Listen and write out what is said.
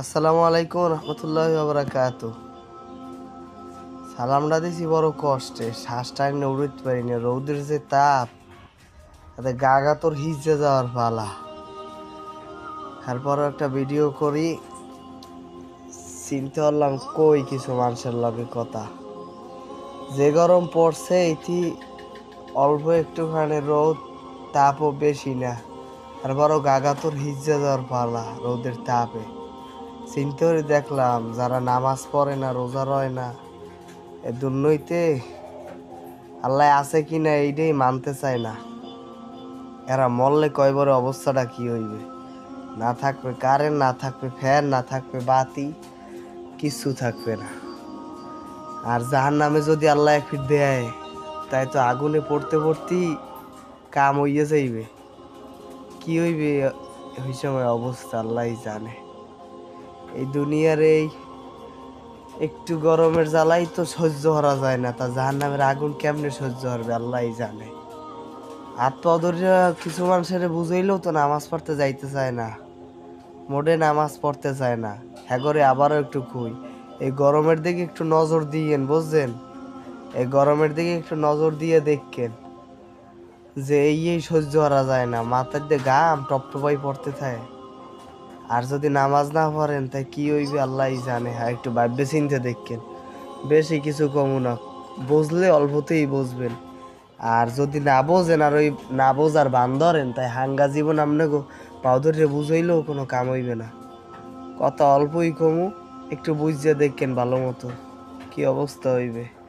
আসসালামু আলাইকুম রহমতুল্লাহ বারাকাত সালামটা দিছি বড় কষ্টে শ্বাসটা এমনি উড়তে পারি না রৌদের যে তাপ, তাতে গাগা তোর হিজে যাওয়ার পালা। তারপর একটা ভিডিও করি, চিনতে পারলাম কই কিছু মানুষের লগে কথা। যে গরম পড়ছে, এটি অল্প একটুখানি রোদ, তাপও বেশি না। তারপরও গাগা তোর হিজে যাওয়ার পালা রোদের তাপে। চিন্তা করে দেখলাম, যারা নামাজ পড়ে না, রোজা রয় না, এ দুর্নইতে আল্লাহ আছে কি না এইটাই মানতে চায় না। এরা মরলে কয়বারে অবস্থাটা কি হইবে? না থাকবে কারেন্ট, না থাকবে ফ্যান, না থাকবে বাতি কিচ্ছু থাকবে না। আর যাহার নামে যদি আল্লাহ ফিট দেয়, তাই তো আগুনে পড়তে পড়তেই কাম হইয়া যাইবে। কি হইবে ওই সময় অবস্থা, আল্লাহই জানে। এই দুনিয়ার এই একটু গরমের জ্বালাই তো সহ্য করা যায় না, তা জাহান নামের আগুন কেমনে সহ্য করবে? আল্লাহই জানে। হাত পা কিছু মানুষের বুঝাইলেও তো নামাজ পড়তে যাইতে চায় না। মোডে নামাজ পড়তে চায় না। হ্যাঁ আবারও একটু খুই এই গরমের দিকে একটু নজর দিয়েন, বুঝছেন? এই গরমের দিকে একটু নজর দিয়ে দেখেন যে এই এই সহ্য করা যায় না। মাথার দিয়ে গাম টপটপাই পড়তে থাকে। আর যদি নামাজ না পড়েন তাই কি হইবে? আল্লাহই জানে। হ্যাঁ একটু ভাববে, চিনতে দেখেন। বেশি কিছু কমু না। বুঝলে অল্পতেই বুঝবেন। আর যদি না বোঝেন, আর ওই না বোঝার বান ধরেন, তাই হাঙ্গা জীবন আপনাকে পাও ধরে বুঝাইলেও কোনো কাম হইবে না। কথা অল্পই কমু, একটু বুঝিয়ে দেখেন ভালো মতো। কি অবস্থা হইবে?